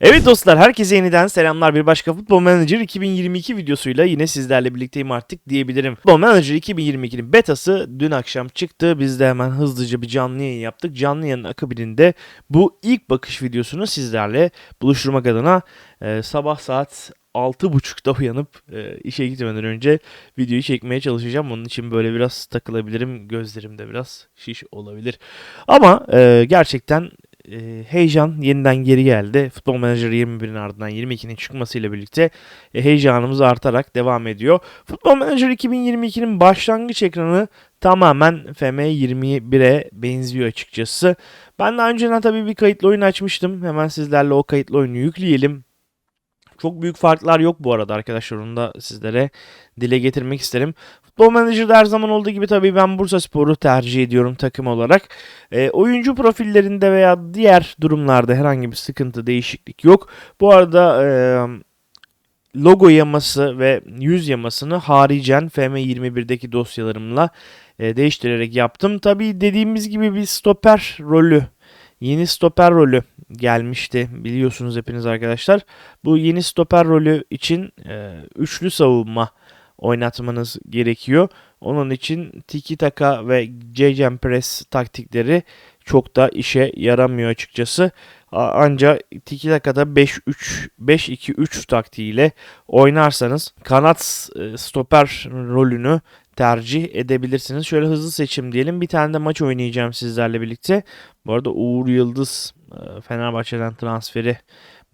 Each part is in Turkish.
Evet dostlar herkese yeniden selamlar. Bir başka Futbol Manager 2022 videosuyla yine sizlerle birlikteyim artık diyebilirim. Futbol Manager 2022'nin betası dün akşam çıktı. Biz de hemen hızlıca bir canlı yayın yaptık. Canlı yayının akabininde bu ilk bakış videosunu sizlerle buluşturmak adına e, sabah saat 6.30'da uyanıp e, işe gitmeden önce videoyu çekmeye çalışacağım. Onun için böyle biraz takılabilirim. Gözlerim de biraz şiş olabilir. Ama e, gerçekten e, heyecan yeniden geri geldi. Futbol Manager 21'in ardından 22'nin çıkmasıyla birlikte e, heyecanımız artarak devam ediyor. Futbol Manager 2022'nin başlangıç ekranı tamamen FM 21'e benziyor açıkçası. Ben daha önceden tabii bir kayıtlı oyun açmıştım. Hemen sizlerle o kayıtlı oyunu yükleyelim. Çok büyük farklar yok bu arada arkadaşlar. Onu da sizlere dile getirmek isterim. Futbol Manager'da her zaman olduğu gibi tabii ben Bursa Spor'u tercih ediyorum takım olarak. E, oyuncu profillerinde veya diğer durumlarda herhangi bir sıkıntı, değişiklik yok. Bu arada e, logo yaması ve yüz yamasını haricen FM21'deki dosyalarımla e, değiştirerek yaptım. Tabii dediğimiz gibi bir stoper rolü yeni stoper rolü gelmişti biliyorsunuz hepiniz arkadaşlar. Bu yeni stoper rolü için e, üçlü savunma oynatmanız gerekiyor. Onun için tiki taka ve jam press taktikleri çok da işe yaramıyor açıkçası. Ancak tiki takada 5-3 5-2-3 taktiğiyle oynarsanız kanat e, stoper rolünü tercih edebilirsiniz. Şöyle hızlı seçim diyelim. Bir tane de maç oynayacağım sizlerle birlikte. Bu arada Uğur Yıldız e, Fenerbahçe'den transferi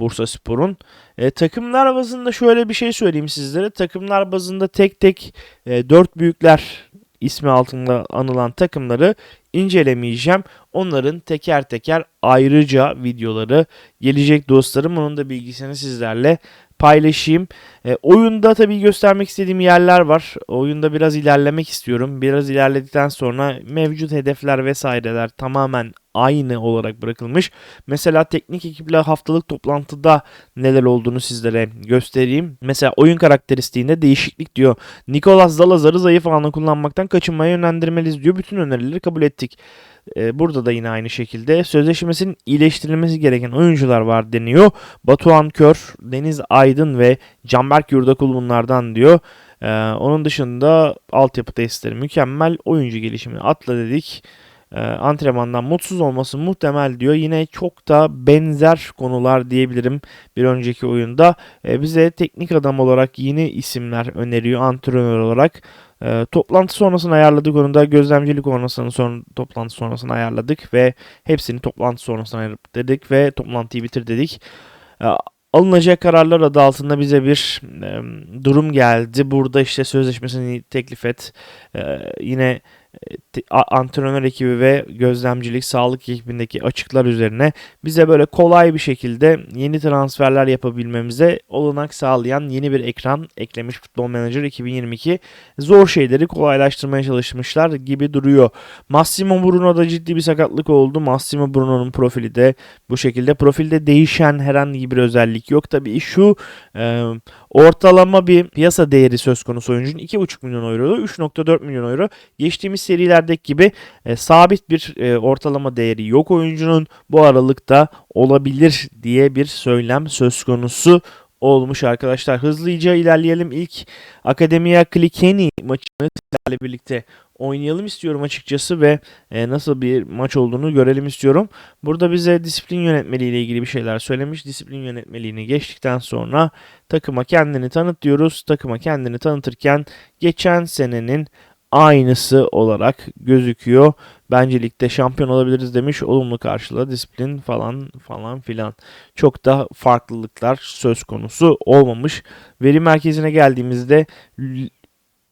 Bursa Spor'un. E, takımlar bazında şöyle bir şey söyleyeyim sizlere. Takımlar bazında tek tek e, dört büyükler ismi altında anılan takımları incelemeyeceğim. Onların teker teker ayrıca videoları gelecek dostlarım. Onun da bilgisini sizlerle paylaşayım. E, oyunda tabii göstermek istediğim yerler var. Oyunda biraz ilerlemek istiyorum. Biraz ilerledikten sonra mevcut hedefler vesaireler tamamen aynı olarak bırakılmış. Mesela teknik ekiple haftalık toplantıda neler olduğunu sizlere göstereyim. Mesela oyun karakteristiğinde değişiklik diyor. Nicolas Zalazar'ı zayıf alanı kullanmaktan kaçınmaya yönlendirmeliyiz diyor. Bütün önerileri kabul ettik. Ee, burada da yine aynı şekilde sözleşmesinin iyileştirilmesi gereken oyuncular var deniyor. Batuhan Kör, Deniz Aydın ve Canberk Yurdakul bunlardan diyor. Ee, onun dışında altyapı testleri mükemmel. Oyuncu gelişimini atla dedik. Ee, antrenmandan mutsuz olması muhtemel diyor. Yine çok da benzer konular diyebilirim bir önceki oyunda. Ee, bize teknik adam olarak yeni isimler öneriyor antrenör olarak. Ee, toplantı sonrasını ayarladık onu da gözlemcilik sonrasını son toplantı sonrasını ayarladık ve hepsini toplantı sonrasına ayırıp dedik ve toplantıyı bitir dedik. Alınacak kararlar adı altında bize bir e, durum geldi. Burada işte sözleşmesini teklif et. Yine e, a- antrenör ekibi ve gözlemcilik sağlık ekibindeki açıklar üzerine bize böyle kolay bir şekilde yeni transferler yapabilmemize olanak sağlayan yeni bir ekran eklemiş Futbol Manager 2022. Zor şeyleri kolaylaştırmaya çalışmışlar gibi duruyor. Massimo Bruno'da ciddi bir sakatlık oldu. Massimo Bruno'nun profili de bu şekilde. Profilde değişen herhangi bir özellik yok. Tabii şu e, ortalama bir piyasa değeri söz konusu oyuncunun 2,5 milyon euro, 3,4 milyon euro. Geçtiğimiz serilerdeki gibi e, sabit bir e, ortalama değeri yok oyuncunun. Bu aralıkta olabilir diye bir söylem söz konusu olmuş arkadaşlar. Hızlıca ilerleyelim. İlk Akademiya Klikeni maçını sizlerle birlikte oynayalım istiyorum açıkçası ve e, nasıl bir maç olduğunu görelim istiyorum. Burada bize disiplin yönetmeliği ile ilgili bir şeyler söylemiş. Disiplin yönetmeliğini geçtikten sonra takıma kendini tanıt diyoruz. Takıma kendini tanıtırken geçen senenin aynısı olarak gözüküyor. Bence ligde şampiyon olabiliriz demiş. Olumlu karşılığı disiplin falan falan filan. Çok da farklılıklar söz konusu olmamış. Veri merkezine geldiğimizde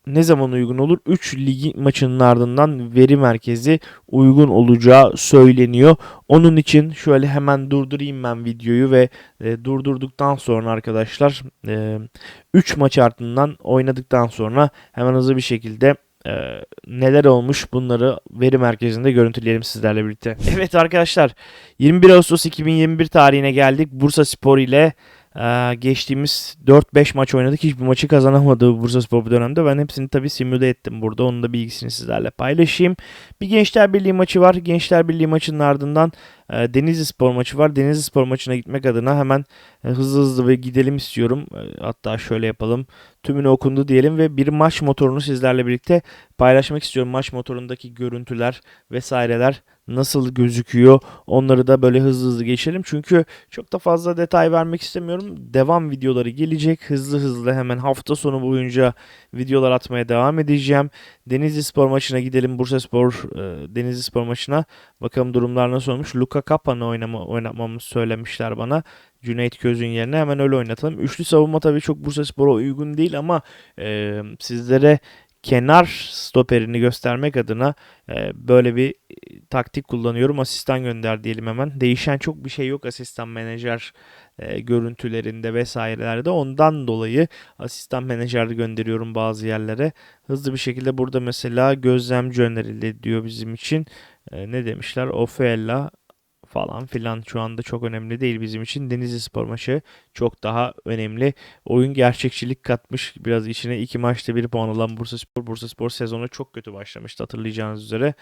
ne zaman uygun olur? 3 ligi maçının ardından veri merkezi uygun olacağı söyleniyor. Onun için şöyle hemen durdurayım ben videoyu ve e, durdurduktan sonra arkadaşlar 3 maç ardından oynadıktan sonra hemen hızlı bir şekilde e, neler olmuş bunları veri merkezinde görüntüleyelim sizlerle birlikte. Evet arkadaşlar 21 Ağustos 2021 tarihine geldik. Bursa Spor ile Ee, geçtiğimiz 4-5 maç oynadık. Hiçbir maçı kazanamadı bu Bursaspor bu dönemde. Ben hepsini tabii simüle ettim burada. Onun da bilgisini sizlerle paylaşayım. Bir Gençler Birliği maçı var. Gençler Birliği maçının ardından e, Denizli Spor maçı var. Denizli Spor maçına gitmek adına hemen e, hızlı hızlı ve gidelim istiyorum. E, hatta şöyle yapalım. Tümünü okundu diyelim ve bir maç motorunu sizlerle birlikte paylaşmak istiyorum. Maç motorundaki görüntüler vesaireler nasıl gözüküyor onları da böyle hızlı hızlı geçelim. Çünkü çok da fazla detay vermek istemiyorum. Devam videoları gelecek. Hızlı hızlı hemen hafta sonu boyunca videolar atmaya devam edeceğim. Denizli Spor maçına gidelim. Bursa Spor e, Denizli Spor maçına. Bakalım durumlar nasıl olmuş. Luka Kapan'ı oynama, oynatmamızı söylemişler bana. Cüneyt Köz'ün yerine hemen öyle oynatalım. Üçlü savunma tabii çok Bursa Spor'a uygun değil ama e, sizlere kenar stoperini göstermek adına e, böyle bir e, taktik kullanıyorum. Asistan gönder diyelim hemen. Değişen çok bir şey yok asistan menajer e, görüntülerinde vesairelerde. Ondan dolayı asistan menajer gönderiyorum bazı yerlere. Hızlı bir şekilde burada mesela gözlemci önerildi diyor bizim için. E, ne demişler? Ofella falan filan şu anda çok önemli değil bizim için. Denizli Spor maçı çok daha önemli. Oyun gerçekçilik katmış biraz içine. iki maçta bir puan alan Bursa Spor. Bursa Spor sezonu çok kötü başlamıştı hatırlayacağınız üzere.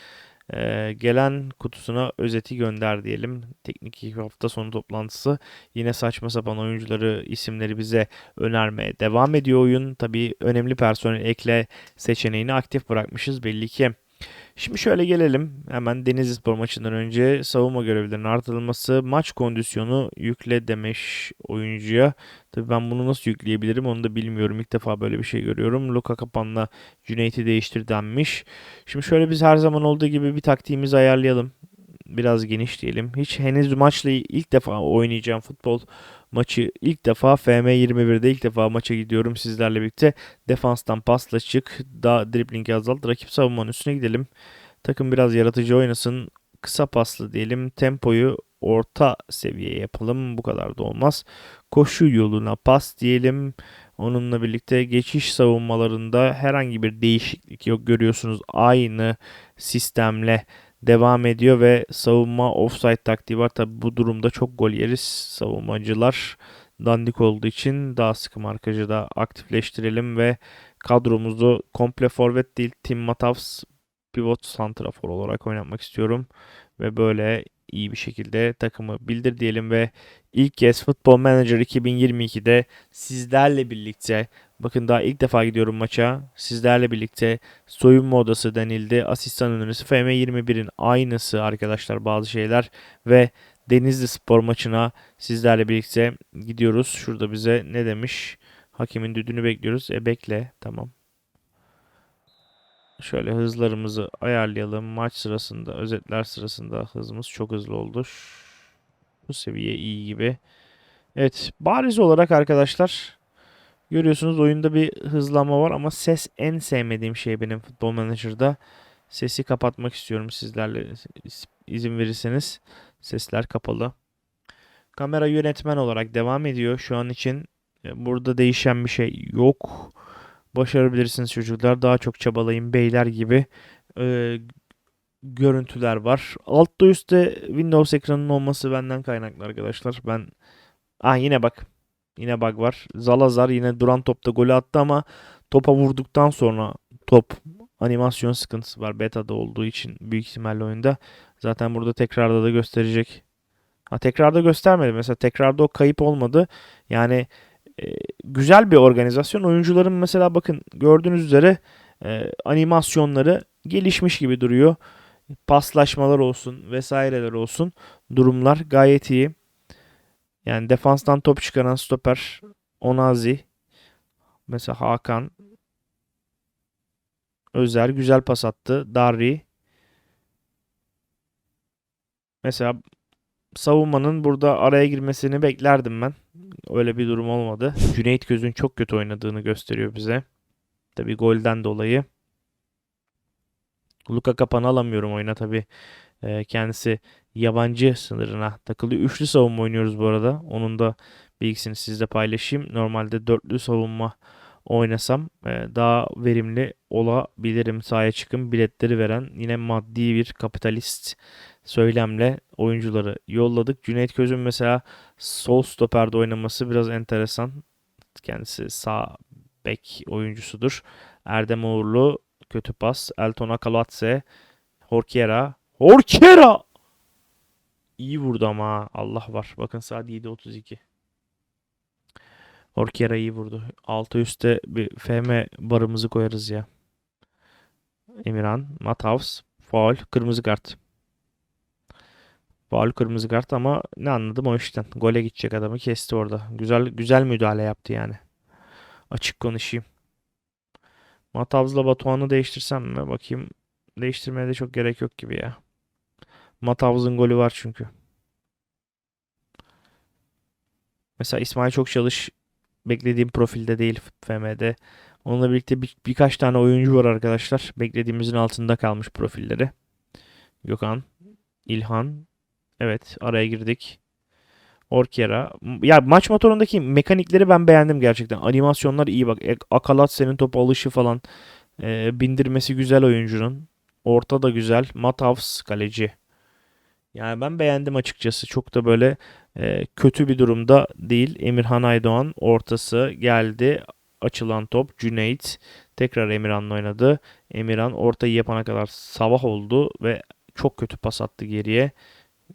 Ee, gelen kutusuna özeti gönder diyelim. Teknik hafta sonu toplantısı. Yine saçma sapan oyuncuları, isimleri bize önermeye devam ediyor oyun. Tabii önemli personel ekle seçeneğini aktif bırakmışız belli ki. Şimdi şöyle gelelim. Hemen Denizli Spor maçından önce savunma görevlerinin artırılması, maç kondisyonu yükle demiş oyuncuya. Tabii ben bunu nasıl yükleyebilirim onu da bilmiyorum. İlk defa böyle bir şey görüyorum. Luka Kapan'la Cüneyt'i değiştir denmiş. Şimdi şöyle biz her zaman olduğu gibi bir taktiğimizi ayarlayalım. Biraz geniş diyelim. Hiç henüz maçla ilk defa oynayacağım futbol maçı ilk defa FM21'de ilk defa maça gidiyorum sizlerle birlikte. Defanstan pasla çık. Daha driblingi azalt. Rakip savunmanın üstüne gidelim. Takım biraz yaratıcı oynasın. Kısa paslı diyelim. Tempoyu orta seviye yapalım. Bu kadar da olmaz. Koşu yoluna pas diyelim. Onunla birlikte geçiş savunmalarında herhangi bir değişiklik yok. Görüyorsunuz aynı sistemle devam ediyor ve savunma offside taktiği var. Tabi bu durumda çok gol yeriz. Savunmacılar dandik olduğu için daha sıkı markajı da aktifleştirelim ve kadromuzu komple forvet değil Tim Matavs pivot santrafor olarak oynatmak istiyorum. Ve böyle iyi bir şekilde takımı bildir diyelim ve ilk kez Football Manager 2022'de sizlerle birlikte bakın daha ilk defa gidiyorum maça sizlerle birlikte soyunma odası denildi. Asistan önerisi FM21'in aynısı arkadaşlar bazı şeyler ve Denizli Spor maçına sizlerle birlikte gidiyoruz. Şurada bize ne demiş? Hakemin düdüğünü bekliyoruz. E bekle. Tamam. Şöyle hızlarımızı ayarlayalım. Maç sırasında, özetler sırasında hızımız çok hızlı oldu. Bu seviye iyi gibi. Evet, bariz olarak arkadaşlar görüyorsunuz oyunda bir hızlama var ama ses en sevmediğim şey benim Futbol Manager'da. Sesi kapatmak istiyorum sizlerle izin verirseniz. Sesler kapalı. Kamera yönetmen olarak devam ediyor şu an için. E, burada değişen bir şey yok. Başarabilirsiniz çocuklar. Daha çok çabalayın beyler gibi e, görüntüler var. Altta üstte Windows ekranının olması benden kaynaklı arkadaşlar. Ben ah yine bak. Yine bug var. Zalazar yine duran topta golü attı ama topa vurduktan sonra top animasyon sıkıntısı var. Beta'da olduğu için büyük ihtimalle oyunda. Zaten burada tekrarda da gösterecek. Ha tekrarda göstermedi. Mesela tekrarda o kayıp olmadı. Yani e, güzel bir organizasyon. Oyuncuların mesela bakın gördüğünüz üzere e, animasyonları gelişmiş gibi duruyor. Paslaşmalar olsun vesaireler olsun durumlar gayet iyi. Yani defanstan top çıkaran stoper Onazi mesela Hakan Özer güzel pas attı. Darri mesela savunmanın burada araya girmesini beklerdim ben. Öyle bir durum olmadı. Cüneyt Göz'ün çok kötü oynadığını gösteriyor bize. Tabi golden dolayı. Luka Kapan'ı alamıyorum oyuna tabi. E, kendisi yabancı sınırına takılıyor. Üçlü savunma oynuyoruz bu arada. Onun da bilgisini sizle paylaşayım. Normalde dörtlü savunma oynasam e, daha verimli olabilirim. Sahaya çıkın biletleri veren yine maddi bir kapitalist söylemle oyuncuları yolladık. Cüneyt Köz'ün mesela sol stoperde oynaması biraz enteresan. Kendisi sağ bek oyuncusudur. Erdem Uğurlu kötü pas. Elton Akalatse Horkiera. Horkiera! İyi vurdu ama. Allah var. Bakın saat 7.32. Horkiera iyi vurdu. Altı üstte bir FM barımızı koyarız ya. Emirhan, Matavs, faul, kırmızı kart. Faul kırmızı kart ama ne anladım o işten. Gole gidecek adamı kesti orada. Güzel güzel müdahale yaptı yani. Açık konuşayım. Matavs'la Batuhan'ı değiştirsem mi? Bakayım. Değiştirmeye de çok gerek yok gibi ya. Matavs'ın golü var çünkü. Mesela İsmail çok çalış beklediğim profilde değil FM'de. Onunla birlikte bir, birkaç tane oyuncu var arkadaşlar. Beklediğimizin altında kalmış profilleri. Gökhan, İlhan. Evet araya girdik. Orkera. Ya maç motorundaki mekanikleri ben beğendim gerçekten. Animasyonlar iyi bak. E, Akalat senin top alışı falan. E, bindirmesi güzel oyuncunun. Orta da güzel. Matavs kaleci. Yani ben beğendim açıkçası. Çok da böyle e, kötü bir durumda değil. Emirhan Aydoğan ortası geldi. Açılan top Cüneyt tekrar Emirhan'la oynadı. Emirhan ortayı yapana kadar sabah oldu ve çok kötü pas attı geriye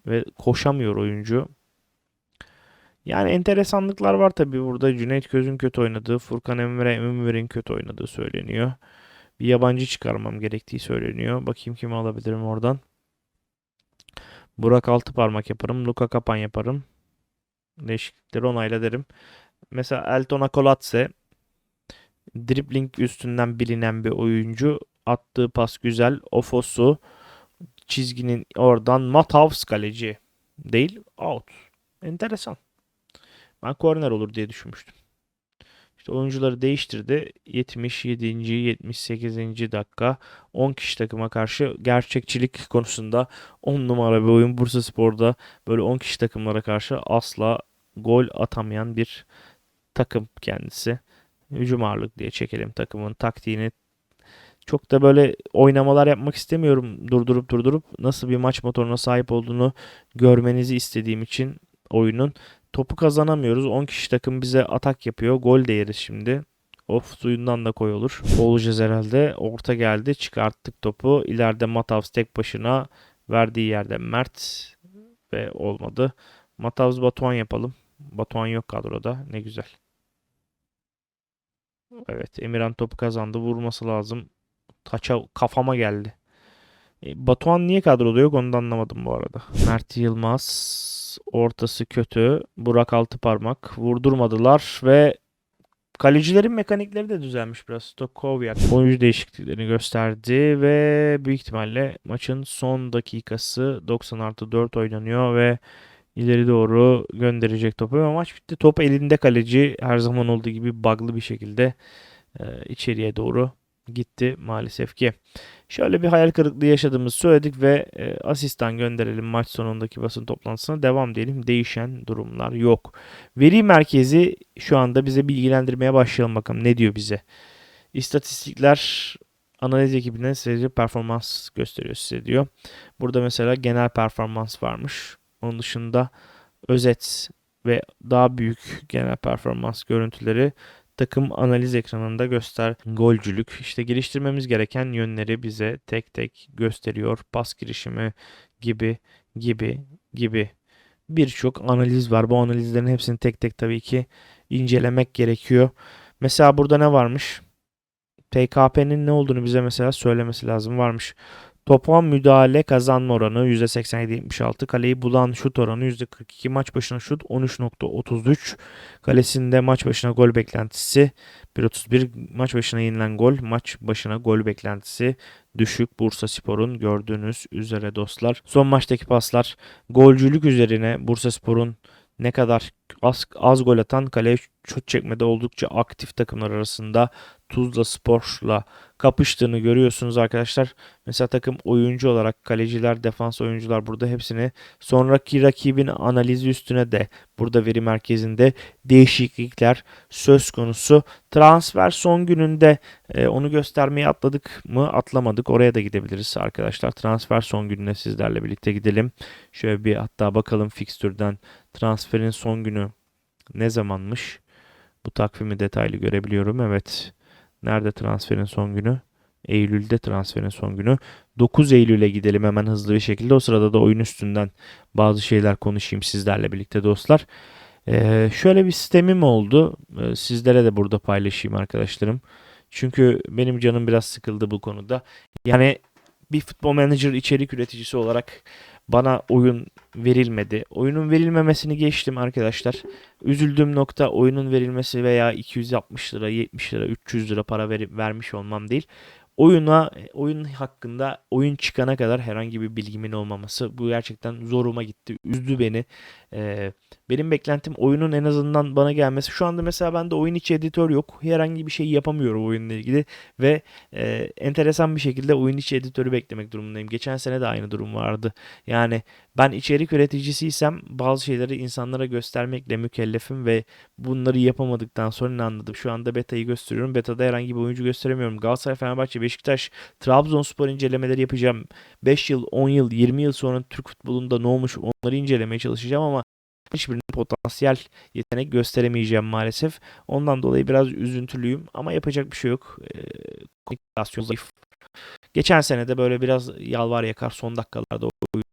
ve koşamıyor oyuncu. Yani enteresanlıklar var tabii burada. Cüneyt Köz'ün kötü oynadığı, Furkan Emre Eminver'in kötü oynadığı söyleniyor. Bir yabancı çıkarmam gerektiği söyleniyor. Bakayım kimi alabilirim oradan. Burak altı parmak yaparım. Luka Kapan yaparım. Değişiklikleri onayla derim. Mesela Elton Akolatse dribling üstünden bilinen bir oyuncu. Attığı pas güzel. Ofosu çizginin oradan Matavs kaleci. Değil out. Enteresan. Ben korner olur diye düşünmüştüm. İşte oyuncuları değiştirdi. 77. 78. dakika 10 kişi takıma karşı gerçekçilik konusunda 10 numara bir oyun Bursa Spor'da böyle 10 kişi takımlara karşı asla gol atamayan bir takım kendisi. Hücum ağırlık diye çekelim takımın taktiğini. Çok da böyle oynamalar yapmak istemiyorum durdurup durdurup nasıl bir maç motoruna sahip olduğunu görmenizi istediğim için oyunun Topu kazanamıyoruz. 10 kişi takım bize atak yapıyor. Gol de şimdi. Of suyundan da koy olur. Olacağız herhalde. Orta geldi. Çıkarttık topu. İleride Matavs tek başına. Verdiği yerde Mert. Ve olmadı. Matavs Batuhan yapalım. Batuhan yok kadroda. Ne güzel. Evet Emirhan topu kazandı. Vurması lazım. Taça kafama geldi. E, Batuhan niye kadroda yok onu da anlamadım bu arada. Mert Yılmaz ortası kötü. Burak altı parmak. Vurdurmadılar ve kalecilerin mekanikleri de düzelmiş biraz. Stokoviak oyuncu değişikliklerini gösterdi ve büyük ihtimalle maçın son dakikası 90 artı 4 oynanıyor ve ileri doğru gönderecek topu. Ama maç bitti. Top elinde kaleci her zaman olduğu gibi bug'lı bir şekilde e, içeriye doğru gitti maalesef ki. Şöyle bir hayal kırıklığı yaşadığımızı söyledik ve e, asistan gönderelim maç sonundaki basın toplantısına devam diyelim. Değişen durumlar yok. Veri merkezi şu anda bize bilgilendirmeye başlayalım bakalım ne diyor bize. İstatistikler analiz ekibinden size performans gösteriyor size diyor. Burada mesela genel performans varmış. Onun dışında özet ve daha büyük genel performans görüntüleri takım analiz ekranında göster golcülük. İşte geliştirmemiz gereken yönleri bize tek tek gösteriyor. Pas girişimi gibi gibi gibi birçok analiz var. Bu analizlerin hepsini tek tek tabii ki incelemek gerekiyor. Mesela burada ne varmış? TKP'nin ne olduğunu bize mesela söylemesi lazım varmış. Toplam müdahale kazanma oranı %87-76. Kaleyi bulan şut oranı %42. Maç başına şut 13.33. Kalesinde maç başına gol beklentisi 1.31. Maç başına yenilen gol. Maç başına gol beklentisi düşük. Bursa Spor'un gördüğünüz üzere dostlar. Son maçtaki paslar golcülük üzerine Bursa Spor'un ne kadar az, az gol atan kaleye şut çekmede oldukça aktif takımlar arasında Tuzla Spor'la kapıştığını görüyorsunuz arkadaşlar. Mesela takım oyuncu olarak kaleciler, defans oyuncular burada hepsini sonraki rakibin analizi üstüne de burada veri merkezinde değişiklikler söz konusu. Transfer son gününde e, onu göstermeyi atladık mı? Atlamadık. Oraya da gidebiliriz arkadaşlar. Transfer son gününe sizlerle birlikte gidelim. Şöyle bir hatta bakalım fikstürden transferin son günü ne zamanmış? Bu takvimi detaylı görebiliyorum. Evet. Nerede transferin son günü? Eylül'de transferin son günü. 9 Eylül'e gidelim hemen hızlı bir şekilde. O sırada da oyun üstünden bazı şeyler konuşayım sizlerle birlikte dostlar. Ee, şöyle bir sistemim oldu. Ee, sizlere de burada paylaşayım arkadaşlarım. Çünkü benim canım biraz sıkıldı bu konuda. Yani bir futbol manager içerik üreticisi olarak bana oyun verilmedi. Oyunun verilmemesini geçtim arkadaşlar. Üzüldüğüm nokta oyunun verilmesi veya 260 lira, 70 lira, 300 lira para verip vermiş olmam değil. Oyuna, oyun hakkında oyun çıkana kadar herhangi bir bilgimin olmaması bu gerçekten zoruma gitti. Üzdü beni. Ee, benim beklentim oyunun en azından bana gelmesi. Şu anda mesela bende oyun içi editör yok. Herhangi bir şey yapamıyorum oyunla ilgili ve e, enteresan bir şekilde oyun içi editörü beklemek durumundayım. Geçen sene de aynı durum vardı. Yani ben içerik üreticisiysem bazı şeyleri insanlara göstermekle mükellefim ve bunları yapamadıktan sonra ne anladım? Şu anda beta'yı gösteriyorum. Beta'da herhangi bir oyuncu gösteremiyorum. Galatasaray, Fenerbahçe, Beşiktaş, Trabzonspor incelemeleri yapacağım. 5 yıl, 10 yıl, 20 yıl sonra Türk futbolunda ne olmuş onları incelemeye çalışacağım ama hiçbirinin potansiyel yetenek gösteremeyeceğim maalesef. Ondan dolayı biraz üzüntülüyüm ama yapacak bir şey yok. Ee, komünikasyon zayıf. Geçen sene de böyle biraz yalvar yakar son dakikalarda oyun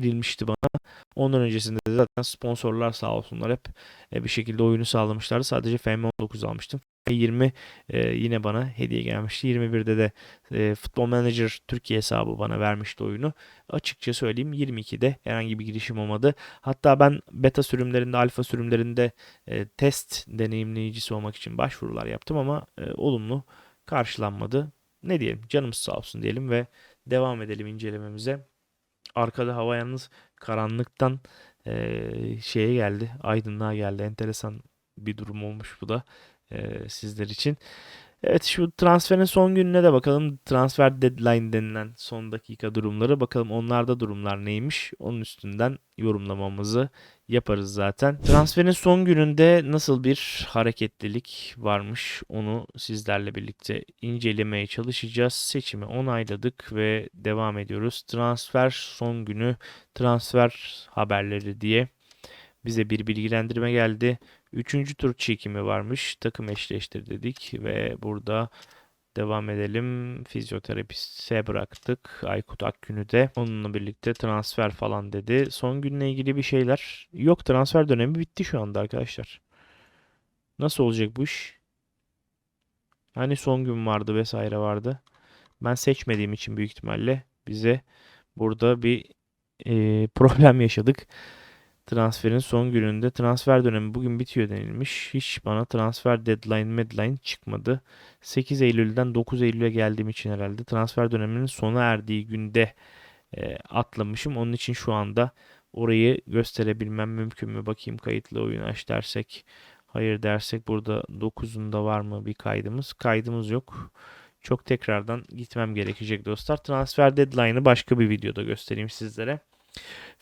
verilmişti bana. Ondan öncesinde de zaten sponsorlar sağ olsunlar hep e, bir şekilde oyunu sağlamışlardı. Sadece FM19 almıştım. 20 e, yine bana hediye gelmişti. 21'de de e, Futbol Manager Türkiye hesabı bana vermişti oyunu. Açıkça söyleyeyim 22'de herhangi bir girişim olmadı. Hatta ben beta sürümlerinde, alfa sürümlerinde e, test deneyimleyicisi olmak için başvurular yaptım ama e, olumlu karşılanmadı. Ne diyelim canımız sağ olsun diyelim ve devam edelim incelememize. Arkada hava yalnız karanlıktan e, şeye geldi, aydınlığa geldi. Enteresan bir durum olmuş bu da e, sizler için. Evet şu transferin son gününe de bakalım. Transfer deadline denilen son dakika durumları. Bakalım onlarda durumlar neymiş. Onun üstünden yorumlamamızı yaparız zaten. Transferin son gününde nasıl bir hareketlilik varmış onu sizlerle birlikte incelemeye çalışacağız. Seçimi onayladık ve devam ediyoruz. Transfer son günü transfer haberleri diye bize bir bilgilendirme geldi. Üçüncü tur çekimi varmış. Takım eşleştir dedik ve burada devam edelim. Fizyoterapiste bıraktık. Aykut Akgün'ü de. Onunla birlikte transfer falan dedi. Son günle ilgili bir şeyler yok. Transfer dönemi bitti şu anda arkadaşlar. Nasıl olacak bu iş? Hani son gün vardı vesaire vardı. Ben seçmediğim için büyük ihtimalle bize burada bir e, problem yaşadık transferin son gününde transfer dönemi bugün bitiyor denilmiş. Hiç bana transfer deadline medline çıkmadı. 8 Eylül'den 9 Eylül'e geldiğim için herhalde transfer döneminin sona erdiği günde e, atlamışım. Onun için şu anda orayı gösterebilmem mümkün mü? Bakayım kayıtlı oyun aç dersek. Hayır dersek burada 9'unda var mı bir kaydımız? Kaydımız yok. Çok tekrardan gitmem gerekecek dostlar. Transfer deadline'ı başka bir videoda göstereyim sizlere.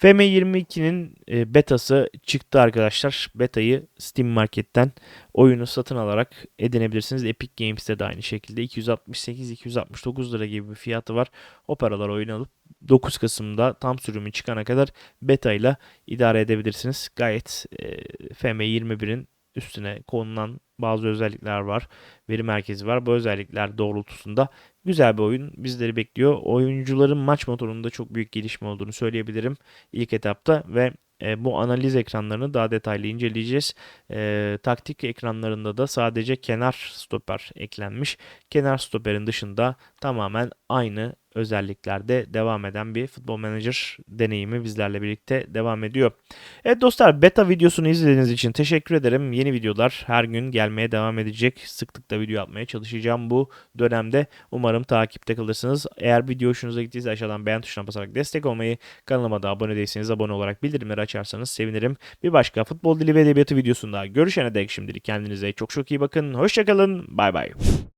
FM22'nin e, betası çıktı arkadaşlar. Betayı Steam Market'ten oyunu satın alarak edinebilirsiniz. Epic Games'te de aynı şekilde 268-269 lira gibi bir fiyatı var. O paralar oyun alıp 9 Kasım'da tam sürümü çıkana kadar beta ile idare edebilirsiniz. Gayet e, FM21'in üstüne konulan bazı özellikler var. Veri merkezi var. Bu özellikler doğrultusunda güzel bir oyun bizleri bekliyor. Oyuncuların maç motorunda çok büyük gelişme olduğunu söyleyebilirim ilk etapta ve e, bu analiz ekranlarını daha detaylı inceleyeceğiz. E, taktik ekranlarında da sadece kenar stoper eklenmiş. Kenar stoperin dışında tamamen aynı özelliklerde devam eden bir Futbol Manager deneyimi bizlerle birlikte devam ediyor. Evet dostlar beta videosunu izlediğiniz için teşekkür ederim. Yeni videolar her gün gelmeye devam edecek. Sıklıkla video yapmaya çalışacağım bu dönemde. Umarım takipte kalırsınız. Eğer video hoşunuza gittiyse aşağıdan beğen tuşuna basarak destek olmayı, kanalıma da abone değilseniz abone olarak bildirimleri açarsanız sevinirim. Bir başka futbol dili ve edebiyatı videosunda görüşene dek şimdilik kendinize çok çok iyi bakın. Hoşçakalın. Bay bay.